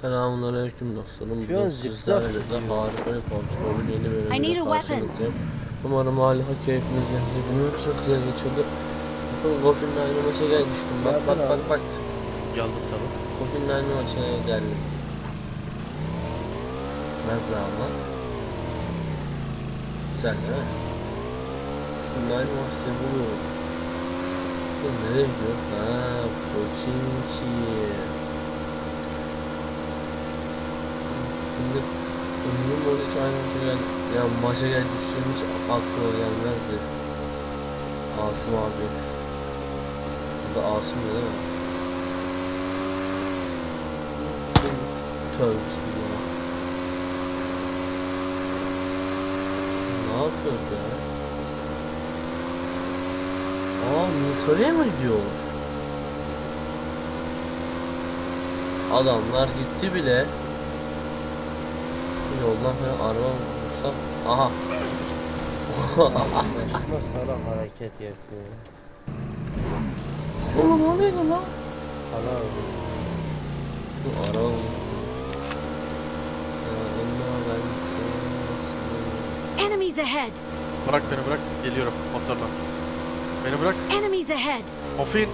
Selamünaleyküm dostlarım. Şu an Bugün sizlerle de gidiyor. harika bir kontrolün yeni I need bölümüyle a weapon. karşınızdayım. Umarım harika keyfiniz yerinde. Bunu çok güzel geçirdi. Bakın Goffin'le aynı maça gelmiştim. Bak bak bak bak. Geldim tabi. Goffin'le aynı maça geldim. Ama? Güzel değil mi? Goffin'le aynı maçta buluyorum. Bu nereye gidiyor? Ha, Pochinki'ye. Şimdi ömrüm boyunca hiç aynı maça gel ya maça gel düştüğüm hiç aklıma gelmezdi. Asım abi. Bu da Asım değil mi? Tövbe bismillah. Ne yapıyoruz ya? Aa yukarıya mı gidiyor? Adamlar gitti bile. Yoldan falan araba vursam. Aha. Salak hareket yapıyor. Oğlum o neydi lan? Hala Bu araba vurdu. Ya Allah ben seni- Enemies ahead! Bırak beni bırak. Geliyorum motorla. Beni bırak. Enemies ahead! Mofin.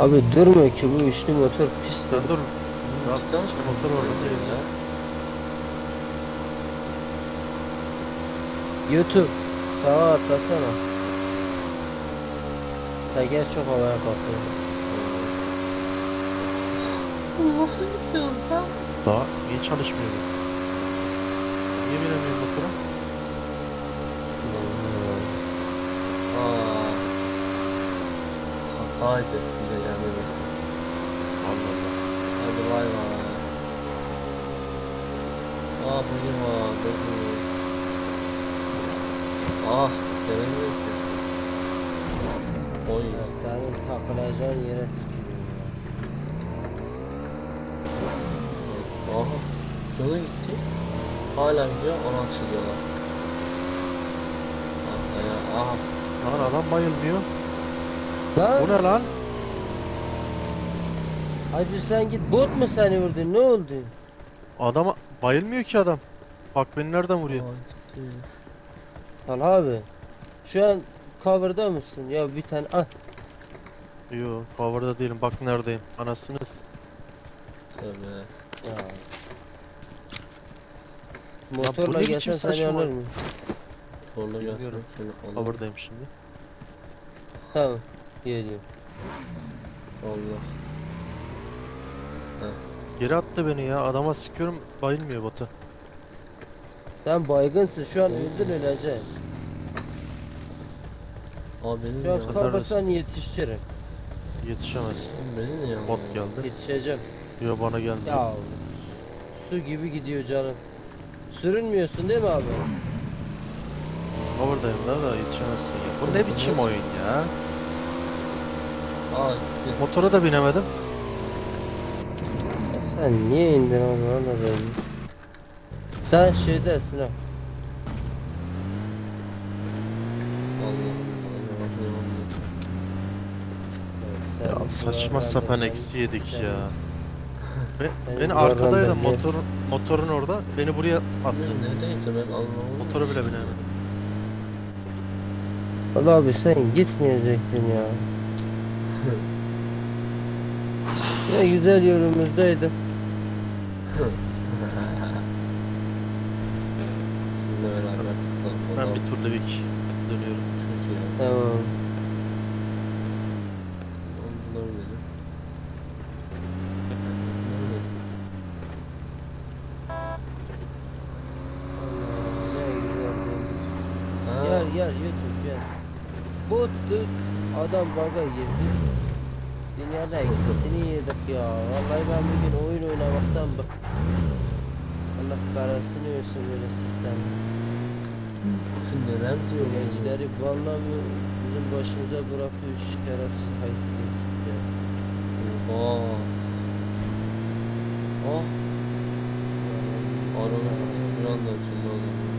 Abi durmuyor ki bu üçlü motor pis Sen de. dur. Cidden işte motor orada değil ya. YouTube sağa atlasana. Teker çok havaya kalkıyor. Nasıl gidiyorsun lan? Daha iyi çalışmıyor bu. Niye binemiyorum motora? Aa. Hataydı bize gelmemesi. Allah Allah. Bay bay. Aa bugün var bugün. Ah gelemiyor ki. Oy. Ya senin takılacağın yere. Aha. Canı gitti. Hala gidiyor ona açılıyorlar. Ah ya aha. Lan adam bayılmıyor. Lan Bu ne lan? Hadi sen git bot mu seni vurdu ne oldu? Adama bayılmıyor ki adam. Bak beni nereden vuruyor? Al abi. Şu an cover'da mısın? Ya bir tane ah Yo cover'da değilim. Bak neredeyim. Anasınız. Tövbe. Ya. Motorla ne biçim gelsen seni saçma? alır mı? Torla seni alır. Cover'dayım şimdi. Tamam. Geliyorum. Allah. Geri attı beni ya. Adama sıkıyorum bayılmıyor bota. Sen baygınsın şu an öldün öleceksin. Aa benim Şu ya. an Sen kalkarsan yetiştirim. Yetişemezsin. Benim ya. Bot geldi. Yetişeceğim. Yo bana geldi. Ya su gibi gidiyor canım. Sürünmüyorsun değil mi abi? Cover'dayım da da yetişemezsin ya. Bu ne biçim oyun ya? Aa. Motora da binemedim. Sen niye indin abi anladım. Sen şeydesin ha. Allah Allah. Sen Ya saçma sapan eksi yedik sen- ya. Be, beni arkadaydı da motor, motorun orada. Beni buraya attı. Neredeydi ben anlamadım. Motora bile binemedim. Valla abi sen gitmeyecektin ya. ne güzel yolumuzdaydım. Sizinle beraber Ben bir tur Levik dönüyorum. Tamam. Bunları dedim. Ne güzel. Ha, Gel gel YouTube gel. Bottu. Adam baga girdi. Dünyada eksisini yedik ya. Vallahi ben bugün oyun oynamaktan bak. Allah karasını versin böyle sistem. Neler diyor? Gençleri vallahi bizim başımıza bırakıyor şu şerefsiz haysiz ya. Oha. Oh. Araba bir anda açıldı o zaman.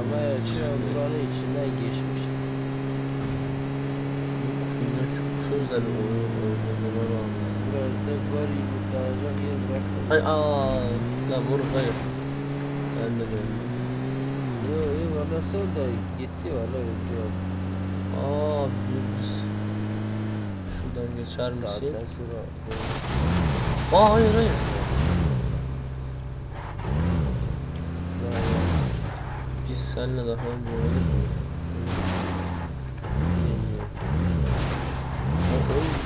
Ama açıyor buranın içinden geçmiş. Yine çok özel oyun oynadılar ama. Biraz da Ay aa. Lan vur hayır. Ben de döndüm. Yo yo valla sol da gitti valla öldü. Aa biz şuradan geçer misin? Zaten şura. Aa hayır hayır. Biz seninle daha önce oynadık mı? Aa, öl-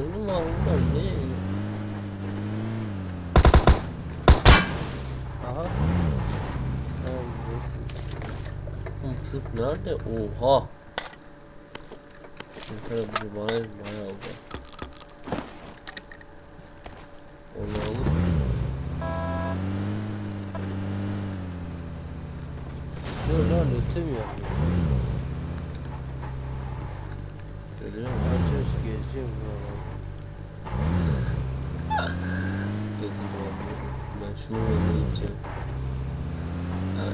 Öldüm abi bunlar ne? Aha. Çocuk nerede? Oha. Ankara bu bana bayağı oldu. Onu alıp Dur lan lütüm yok. geliyor mu? Aç gezeceğim valla. Dedim abi. Ben şunu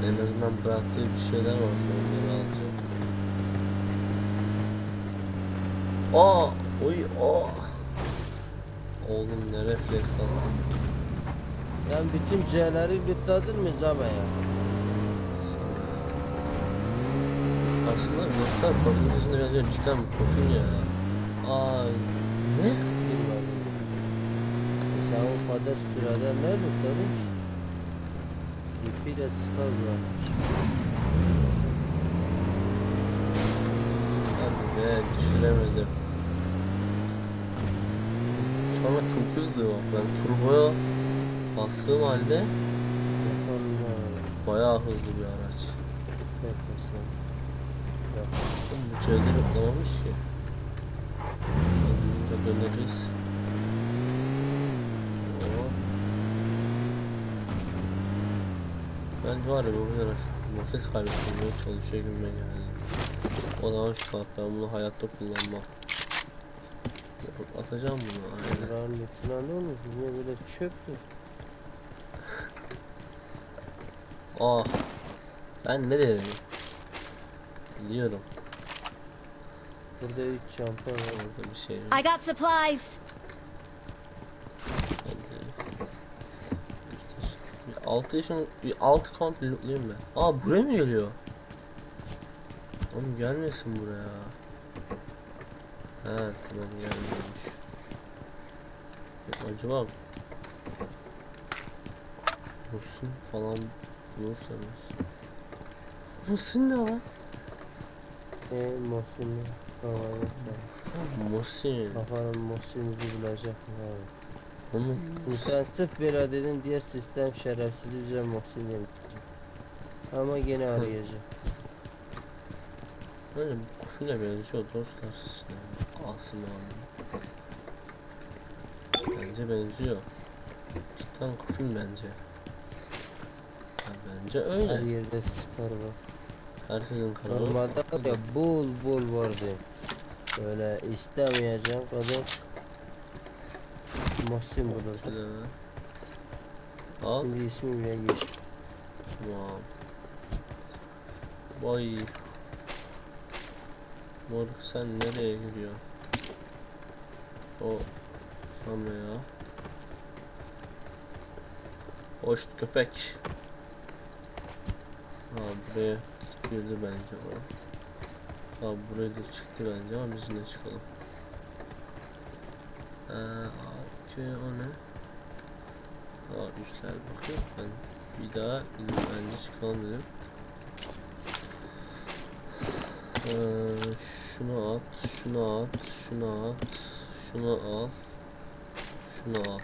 en azından bıraktığı bir şeyler var. Onları alacağım. Aa! Oy! Aa! Oğlum ne refleks aldın. Sen bütün C'leri lootladın mı Zaba ya? Aslında yoksa profil yüzünde benziyor cidden bu profil ya. Aa ne? Bilmiyorum. Sen o sürede ne lootladın ki? İpi de sıkar bırakmış. Hadi be düşüremedim. Sonra çok hızlı bak ben turboya bastığım halde bayağı hızlı bir araç. Yapmasın. Oğlum bu çevre yoklamamış ki. Döneriz. Bence var ya bu kadar nefes kaybetmeye çalışıyor gibime geldi. O zaman şu kart ben bunu hayatta kullanmam. Yapıp atacağım bunu aynen. Buranın üstüne ne olmuş? Niye böyle çöktü? Ah. Ben ne dedim? Biliyorum. Burada 3 çanta var. Orada bir şey. I got supplies. 6 yaşın bir 6 komple lootlayayım ben. Aa buraya mı geliyor? Oğlum gelmesin buraya. Ha tamam gelmiyormuş. Acaba Musun falan bulursanız. Musun ne lan? Eee Mosin'i havaya Musin. Kafanın Mosin'i bulacak sırf böyle dedin diye sistem şerefsizce Mosin yemiş. Ama gene arayacak. Böyle kufile benziyor dostlar. Asım abi. Bence benziyor. Cidden kufil bence. Ya bence Her öyle. yerde sıkar var. Herkesin kanalı. Normalde var ya bul bul vardı. Böyle istemeyeceğim kadar Mosin bulur. Al. Şimdi ismi bile geç. Tamam. Vay. Moruk sen nereye gidiyorsun? O sonra ya. Hoş köpek. Buraya girdi bence o. Ha buraya da çıktı bence ama biz yine çıkalım. Ee, abi o ne? Aa üçler bakıyor. Ben bir daha inip bence çıkalım dedim. Ee, şunu at, şunu at, şunu at, şunu al, şunu al.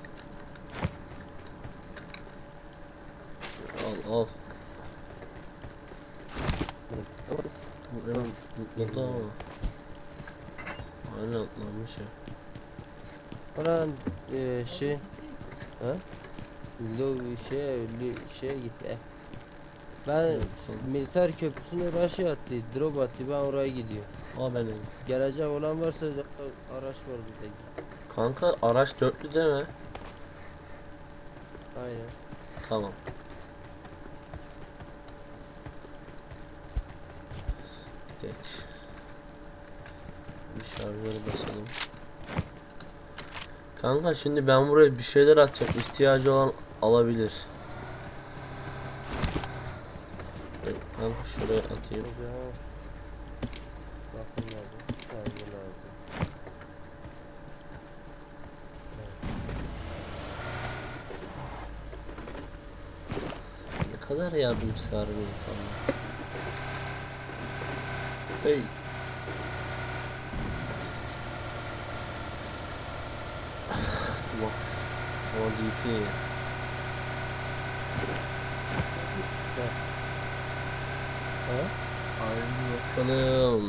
Al al. En mutlu ama. Aynen atlanmış ya. Ulan eee şey ha? Lo şey li, şey gitti. Ben Evet, militer köprüsüne rush attı, drop attı. Ben oraya gidiyorum. Aa benim. Gelecek olan varsa araç var bizde. Kanka araç dörtlü deme. Aynen. Tamam. Geç. Bir şarjörü basalım. Kanka şimdi ben buraya bir şeyler atacağım. İhtiyacı olan alabilir. Evet, Kanka şuraya atayım. Ne kadar yardımsever bir insanlar. Hey. Bak. O. Ha? Haydi bakalım.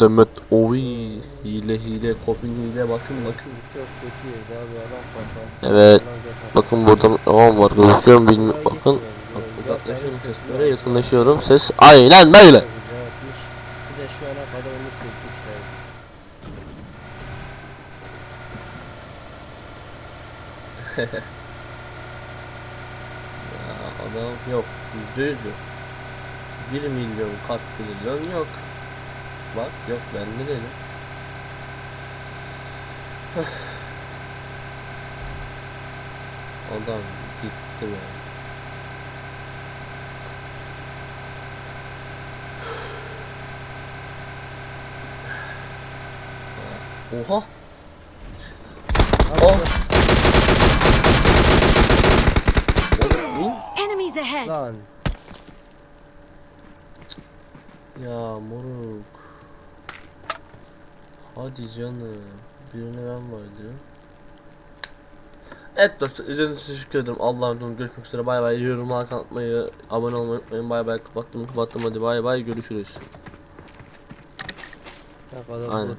Demet oy hile hile kopya hile bakın bakın. Evet. Bakın burada tamam var gözüküyorum bilmiyorum Buraya bakın. Uzaklaşıyorum seslere yakınlaşıyorum ses aynen böyle. Güzel yapmış. Bir de şu ana kadar onu çekmişler. Ya adam yok. 1 milyon kat milyon yok. Bak yok ben ne dedim. adam gitti be. Oha. Oh. Enemies ahead! Lan Ya moruk. Hadi canım. Birine ben vardı. Evet dostlar izlediğiniz için teşekkür ederim. Allah'a emanet olun. Görüşmek üzere. Bay bay. Yorum atmayı, abone olmayı unutmayın. Bay bay. Kapattım kapattım. Hadi bay bay. Görüşürüz. ne kadar Aynen.